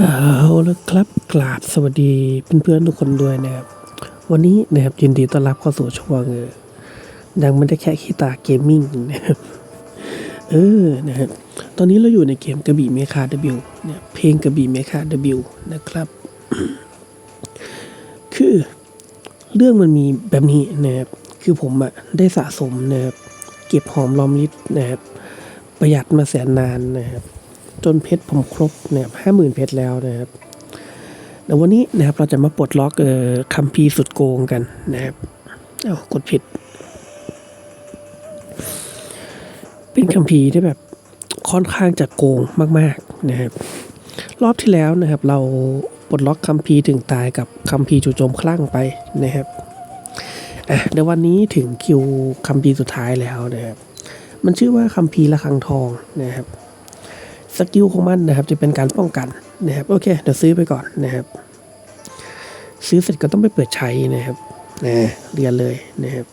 เอาละครับกราบสวัสดีเพื่อนๆทุกคนด้วยนะครับ วันนี้นะครับยินดีต้อนรับเข้าสู่ช่วงเออดังไม่ได้แค่ขี้ตาเกมมิ่งนะครับเออนะครับตอนนี้เราอยู่ในเกมกระบี่เมคาเดบิวเนี่ยเพลงกระบี่เมคาเดบิวนะครับ คือเรื่องมันมีแบบนี้นะครับคือผมอะได้สะสมนะครับเก็บหอมรอมริบนะครับประหยัดมาแสนนานนะครับ จนเพชรผมครบนะครับห้าหมื่นเพชรแล้วนะครับแต่วันนี้นะครับเราจะมาปลดล็อกเอ่อคัมภีร์สุดโกงกันนะครับเอากดผิด เป็นคัมภีร์ที่แบบค่อนข้างจะโกงมาก ๆนะครับ รอบที่แล้วนะครับ เราปลดล็อกคัมภีร์ถึงตายกับคัมภีร์จู่โจมคลั่งไปนะครับอะเดี๋ยววันนี้ถึงคิวคัมภีร์สุดท้ายแล้วนะครับ มันชื่อว่าคัมภีร์ระฆังทองนะครับ สกิลของมันนะครับ จะเป็นการป้องกันนะครับโอเคเดี๋ยวซื้อไปก่อนนะครับ ซื้อเสร็จก็ต้องไปเปิดใช้นะครับนะเรียนเลยนะครับ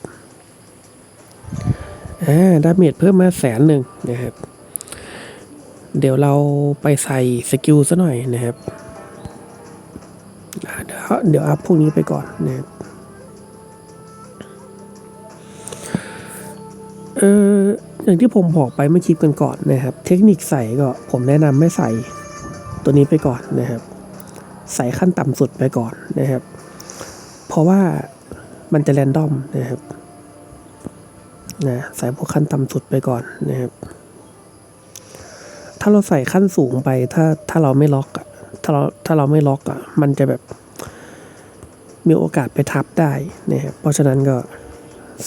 อ่าดาเมจเพิ่มมาแสนหนึ่งนะครับ เดี๋ยวเราไปใส่สกิลซะหน่อยนะครับอ่าเดี๋ยวเดี๋ยวอัพพวกนี้ไปก่อนนะครับเออ อย่างที่ผมบอกไปเมื่อคลิปกันก่อนนะครับ เทคนิคใส่ก็ผมแนะนำไม่ใส่ตัวนี้ไปก่อนนะครับ ใส่ขั้นต่ำสุดไปก่อนนะครับ เพราะว่ามันจะแรนดอมนะครับนะใส่พวกขั้นต่ำสุดไปก่อนนะครับ ถ้าเราใส่ขั้นสูงไปถ้าถ้าเราไม่ล็อกอะถ้าเราถ้าเราไม่ล็อกอะมันจะแบบมีโอกาสไปทับได้นะครับเพราะฉะนั้นก็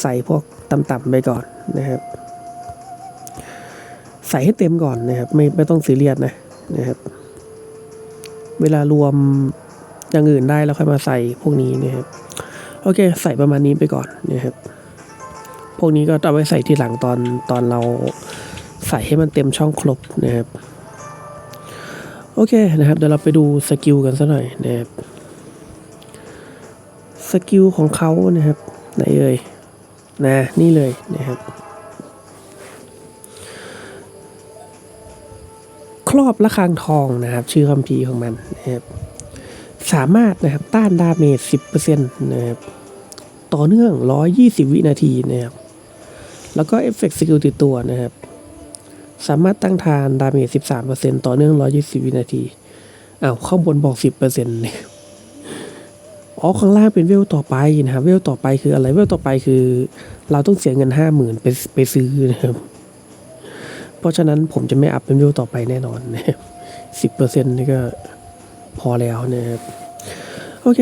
ใส่พวกต่ำๆไปก่อนนะครับ ใส่ให้เต็มก่อนนะครับไม่ไม่ต้องซีเรียสนะนะครับ เวลารวมอย่างอื่นได้แล้วค่อยมาใส่พวกนี้นะครับ โอเค ใส่ประมาณนี้ไปก่อนนะครับ พวกนี้ก็เอาไว้ใส่ทีหลังตอนตอนเราใส่ให้มันเต็มช่องครบนะครับ โอเคนะครับ เดี๋ยวเราไปดูสกิลกันสักหน่อยนะครับสกิลของเขานะครับไหนเอ่ยนะนี่เลยนะครับ ครอบระฆังทองนะครับ ชื่อคัมภีร์ของมันนะครับสามารถนะครับต้านดาเมจ 10%นะครับต่อเนื่อง 120 วินาทีนะครับแล้วก็เอฟเฟกต์สกิลติดตัวนะครับ สามารถตั้งทานดาเมจ 13%ต่อเนื่อง 120 วินาทีอ้าวข้างบนบอก 10%เนี่ยอ๋อข้างล่างเป็นเวลต่อไปนะครับเวลต่อไปคืออะไรเวลต่อไปคือ เราต้องเสียเงิน 50,000ไปไปซื้อนะครับ เพราะฉะนั้นผมจะไม่อัพเป็นวิวต่อไปแน่นอนนะครับสิบเปอร์เซ็นต์นี่ก็พอแล้วนะครับ โอเค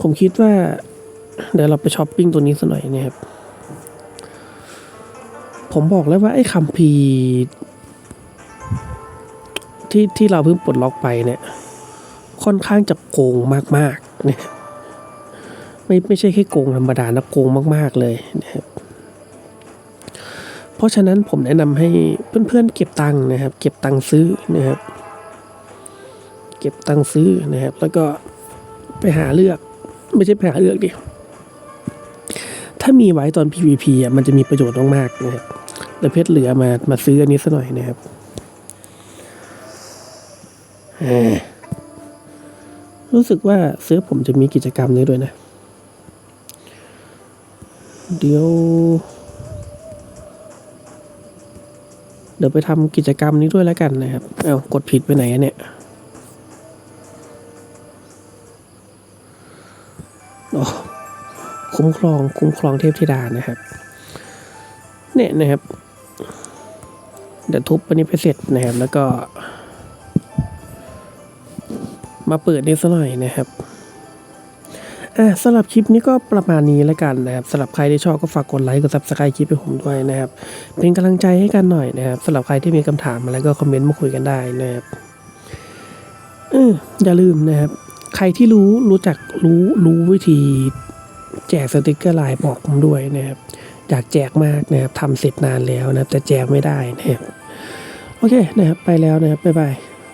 ผมคิดว่า เดี๋ยวเราไปช้อปปิ้งตัวนี้สักหน่อยนะครับ ผมบอกแล้วว่าไอ้คัมภีที่ที่เราเพิ่งปลดล็อกไปเนี่ย ค่อนข้างจะโกงมากๆเนี่ยไม่ไม่ใช่แค่โกงธรรมดานะโกงมาก ๆ เลยนะครับ เพราะฉะนั้นผมแนะนำให้เพื่อนๆเก็บตังค์นะครับ เก็บตังค์ซื้อนะครับ เก็บตังค์ซื้อนะครับ แล้วก็ไปหาเลือก ไม่ใช่ไปหาเลือกดิถ้ามีไว้ตอน PVP อะมันจะมีประโยชน์มากๆนะครับแต่เพชรเหลือมามาซื้ออันนี้ซะหน่อยนะครับรู้สึกว่าเสื้อผมจะมีกิจกรรมนี้ด้วยนะ เดี๋ยว เดี๋ยวไปทำกิจกรรมนี้ด้วยแล้วกันนะครับ เอากดผิดไปไหนเนี่ยโอ้คุ้มครอง คุ้มครองเทพธิดานะครับ เนี่ยนะครับ เดี๋ยวทุบอันนี้ไปเสร็จนะครับ แล้วก็ มาเปิดนี่ซะหน่อยนะครับ อะสำหรับคลิปนี้ก็ประมาณนี้แล้วกันนะครับสำหรับใครที่ชอบก็ฝากกดไลค์กดซับสไครต์คลิปให้ผมด้วยนะครับเป็นกำลังใจให้กันหน่อยนะครับสำหรับใครที่มีคำถามอะไรก็คอมเมนต์มาคุยกันได้นะครับเอออย่าลืมนะครับ ใครที่รู้รู้จักรู้รู้วิธี แจกสติกเกอร์ไลน์บอกผมด้วยนะครับอยากแจกมากนะครับทำเสร็จนานแล้วนะครับแต่แจกไม่ได้นะครับโอเคนะครับไปแล้วนะครับบ๊ายบาย